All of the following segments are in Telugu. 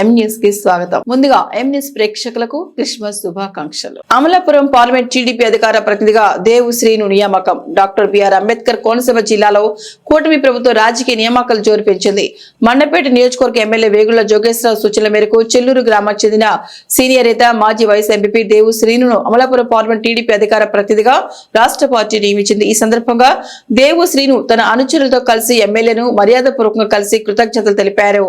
ఎం న్యూస్కి స్వాగతం. ముందుగా ఎం న్యూస్ ప్రేక్షకులకు క్రిస్మస్ శుభాకాంక్షలు. అమలాపురం పార్లమెంట్ టీడీపీ అధికార ప్రతినిధిగా దేవు శ్రీను నియామకం. డాక్టర్ బిఆర్ అంబేద్కర్ కోనసీమ జిల్లాలో కూటమి ప్రభుత్వం రాజకీయ నియామకాలు జోరు పెంచింది. మండపేట నియోజకవర్గ ఎమ్మెల్యే వేగుళ్ళ జోగేశ్వరరావు సూచనల మేరకు చెల్లూరు గ్రామానికి చెందిన సీనియర్ నేత మాజీ వైస్ ఎంపీ దేవు శ్రీను అమలాపురం పార్లమెంట్ టీడీపీ అధికార ప్రతినిధిగా రాష్ట్ర పార్టీ నియమించింది. ఈ సందర్భంగా దేవు శ్రీను తన అనుచరులతో కలిసి ఎమ్మెల్యేను మర్యాదపూర్వకంగా కలిసి కృతజ్ఞతలు తెలిపారు.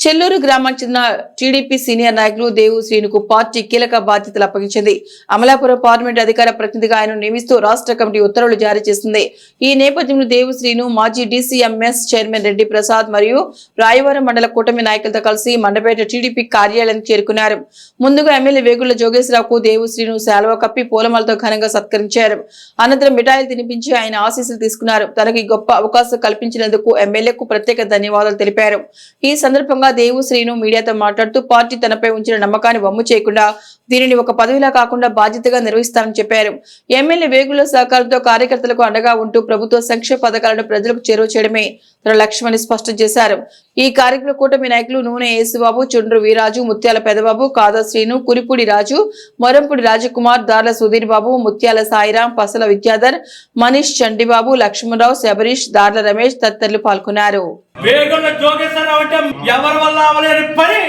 చెల్లూరు గ్రామానికి చెందిన టీడీపీ సీనియర్ నాయకులు దేవు శ్రీనుకు పార్టీ కీలక బాధ్యతలు అప్పగించింది. అమలాపురం పార్లమెంట్ అధికార ప్రతినిధిగా ఆయన నియమిస్తూ రాష్ట్ర కమిటీ ఉత్తర్వులు జారీ చేసింది. ఈ నేపథ్యంలో దేవు శ్రీను మాజీ డీసీఎంఎస్ చైర్మన్ రెడ్డి ప్రసాద్ మరియు రాయవరం మండల కూటమి నాయకులతో కలిసి మండపేట టీడీపీ కార్యాలయానికి చేరుకున్నారు. ముందుగా ఎమ్మెల్యే వేగుళ్ళ జోగేశ్వరరావుకు దేవు శ్రీను శాలువ కప్పి పూలమాలతో ఘనంగా సత్కరించారు. అనంతరం మిఠాయిలు తినిపించి ఆయన ఆశీస్సులు తీసుకున్నారు. తనకి గొప్ప అవకాశం కల్పించినందుకు ఎమ్మెల్యేకు ప్రత్యేక ధన్యవాదాలు తెలిపారు. ఈ సందర్భంగా దేవు శ్రీను మీడియాతో మాట్లాడుతూ పార్టీ తనపై ఉంచిన నమ్మకాన్ని వమ్ము చేయకుండా దీనిని ఒక పదవిలా కాకుండా బాధ్యతగా నిర్వహిస్తానని చెప్పారు. ఎమ్మెల్యే వేగుల సహకారంతో కార్యకర్తలకు అండగా ఉంటూ ప్రభుత్వ సంక్షేమ పథకాలను ప్రజలకు చేరువ చేయడమే తన లక్ష్యమని స్పష్టం చేశారు. ఈ కార్యక్రమ కూటమి నాయకులు నూనె యేసుబాబు చుండ్రు వీరాజు ముత్యాల పెదబాబు కాదా శ్రీను కురిపూడి రాజు మొరంపూడి రాజకుమార్ దార్ల సుధీర్ బాబు ముత్యాల సాయిరాం పసల విద్యాధర్ మనీష్ చండిబాబు లక్ష్మణరావు శబరీష్ దార్ల రమేష్ తదితరులు పాల్గొన్నారు. వేగుల జోగేశ్వరరావు అంటే ఎవరి వల్ల అవలేని పని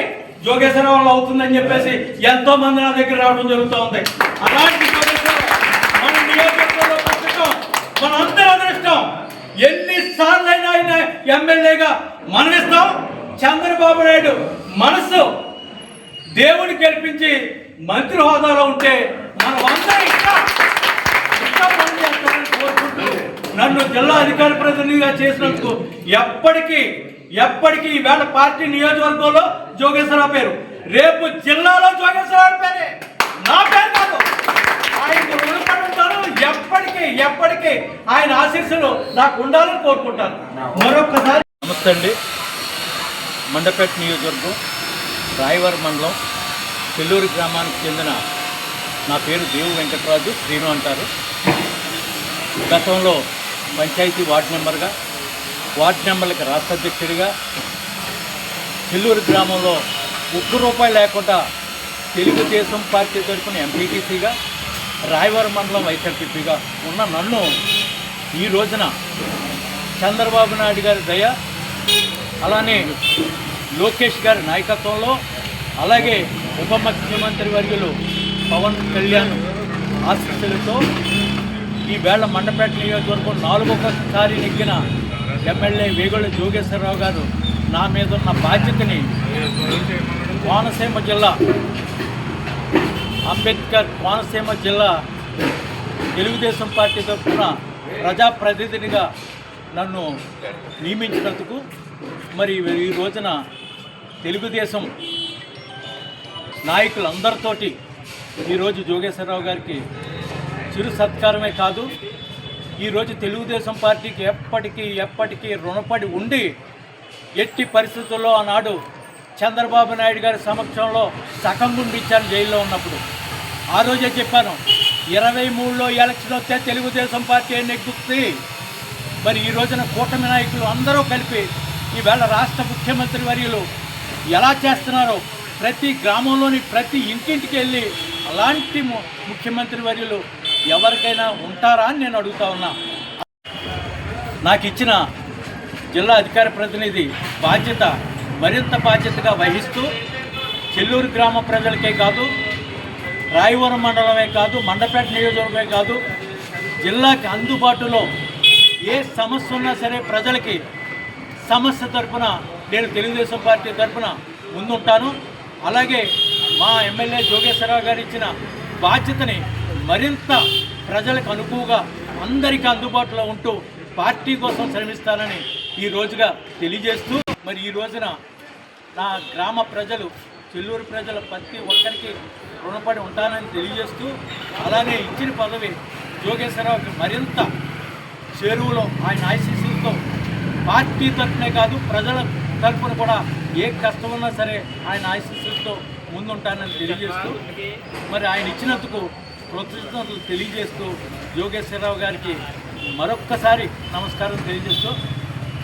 యోగేశ్వర వల్ల అవుతుందని చెప్పేసి ఎంతో మంది నా దగ్గర రావడం జరుగుతూ ఉంది. అలాంటి మన నియోజకవర్గంలో పుస్తకం మన అందరి అదృష్టం ఎన్నిసార్లు అయినా ఆయన ఎమ్మెల్యేగా మనమిస్తాం చంద్రబాబు నాయుడు మనసు దేవుని గెలిపించి మంత్రి హోదాలో ఉంటే మనం అందరం ఇంకా కోరుకుంటూ నన్ను జిల్లా అధికార ప్రతినిధిగా చేసినందుకు ఎప్పటికీ ఎప్పటికీ ఈవేళ పార్టీ నియోజకవర్గంలో జోగేశ్వరరావు పేరు. రేపు జిల్లాలో జోగేశ్వరరావు పేరే. నా పేరు కాదు. ఆయనకు రుణపడి ఉంటాను ఎప్పటికీ ఎప్పటికీ ఆయన ఆశీస్సులు నాకు ఉండాలని కోరుకుంటాను. మరొకసారి నమస్తే అండి. మండపేట నియోజకవర్గం రాయవరం మండలం చెల్లూరు గ్రామానికి చెందిన నా పేరు దేవు వెంకటరాజు శ్రీను అంటారు. గతంలో పంచాయతీ వార్డు మెంబర్గా వార్డు మెంబర్లకు రాష్ట్ర అధ్యక్షుడిగా చెల్లూరు గ్రామంలో ఒక్క రూపాయి లేకుండా తెలుగుదేశం పార్టీ తరఫున ఎంపీటీసీగా రాయవరం మండలం వైఎస్ఆర్పీగా ఉన్న నన్ను ఈ రోజున చంద్రబాబు నాయుడు గారి దయ అలానే లోకేష్ గారి నాయకత్వంలో అలాగే ఉప ముఖ్యమంత్రి వర్యులు పవన్ కళ్యాణ్ ఆశీస్సులతో ఈ మండపేట నియోజకవర్గం నాలుగొకసారి నెగ్గిన ఎమ్మెల్యే వేగుళ్ళ జోగేశ్వరరావు గారు నా మీద ఉన్న బాధ్యతని కోనసీమ జిల్లా అంబేద్కర్ కోనసీమ జిల్లా తెలుగుదేశం పార్టీ తరఫున ప్రజాప్రతినిధిగా నన్ను నియమించినందుకు మరి ఈ రోజున తెలుగుదేశం నాయకులందరితోటి ఈరోజు జోగేశ్వరరావు గారికి చిరు సత్కారమే కాదు ఈరోజు తెలుగుదేశం పార్టీకి ఎప్పటికీ ఎప్పటికీ రుణపడి ఉండి ఎట్టి పరిస్థితుల్లో ఆనాడు చంద్రబాబు నాయుడు గారి సమక్షంలో సగం గుండిచ్చాను జైల్లో ఉన్నప్పుడు. ఆ రోజే చెప్పాను ఇరవై మూడులో ఎలక్షన్ వస్తే తెలుగుదేశం పార్టీ నెగ్గుతుంది మరి ఈ రోజున కూటమి నాయకులు అందరూ కలిపి ఈవేళ రాష్ట్ర ముఖ్యమంత్రి వర్యులు ఎలా చేస్తున్నారో ప్రతి గ్రామంలోని ప్రతి ఇంటింటికి వెళ్ళి అలాంటి ము- ముఖ్యమంత్రి వర్యులు ఎవరికైనా ఉంటారా అని నేను అడుగుతా ఉన్నా. నాకు ఇచ్చిన జిల్లా అధికార ప్రతినిధి బాధ్యత మరింత బాధ్యతగా వహిస్తూ చెల్లూరు గ్రామ ప్రజలకే కాదు రాయవరం మండలమే కాదు మండపేట నియోజకవర్గమే కాదు జిల్లాకి అందుబాటులో ఏ సమస్య ఉన్నా సరే ప్రజలకి సమస్య తరఫున నేను తెలుగుదేశం పార్టీ తరపున ముందుంటాను. అలాగే మా ఎమ్మెల్యే జోగేశ్వరరావు గారు ఇచ్చిన బాధ్యతని మరింత ప్రజలకు అనుకువగా అందరికీ అందుబాటులో ఉంటూ పార్టీ కోసం శ్రమిస్తానని ఈ రోజుగా తెలియజేస్తూ మరి ఈ రోజున నా గ్రామ ప్రజలు చెల్లూరు ప్రజల ప్రతి ఒక్కరికి రుణపడి ఉంటానని తెలియజేస్తూ అలానే ఇచ్చిన పదవి జోగేశ్వరరావుకి మరింత చెరువులో ఆయన ఆశీస్సులతో పార్టీ తరఫునే కాదు ప్రజల తరఫున కూడా ఏ కష్టం ఉన్నా సరే ఆయన ఆశీస్సులతో ముందుంటానని తెలియజేస్తూ మరి ఆయన ఇచ్చినందుకు కృతజ్ఞతలు తెలియజేస్తూ యోగేశ్వరరావు గారికి మరొక్కసారి నమస్కారం తెలియజేస్తూ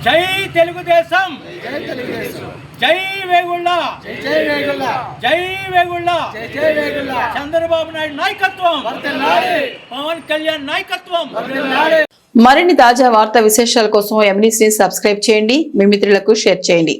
జై తెలుగుదేశం! జై వేగుళ్ళ! జై వేగుళ్ళ! జై వేగుళ్ళ! జై జై వేగుళ్ళ! చంద్రబాబు నాయుడు నాయకత్వం. పవన్ కళ్యాణ్ నాయకత్వం. మరిన్ని తాజా వార్తా విశేషాల కోసం ఎంనీస్ని సబ్స్క్రైబ్ చేయండి మీ మిత్రులకు షేర్ చేయండి.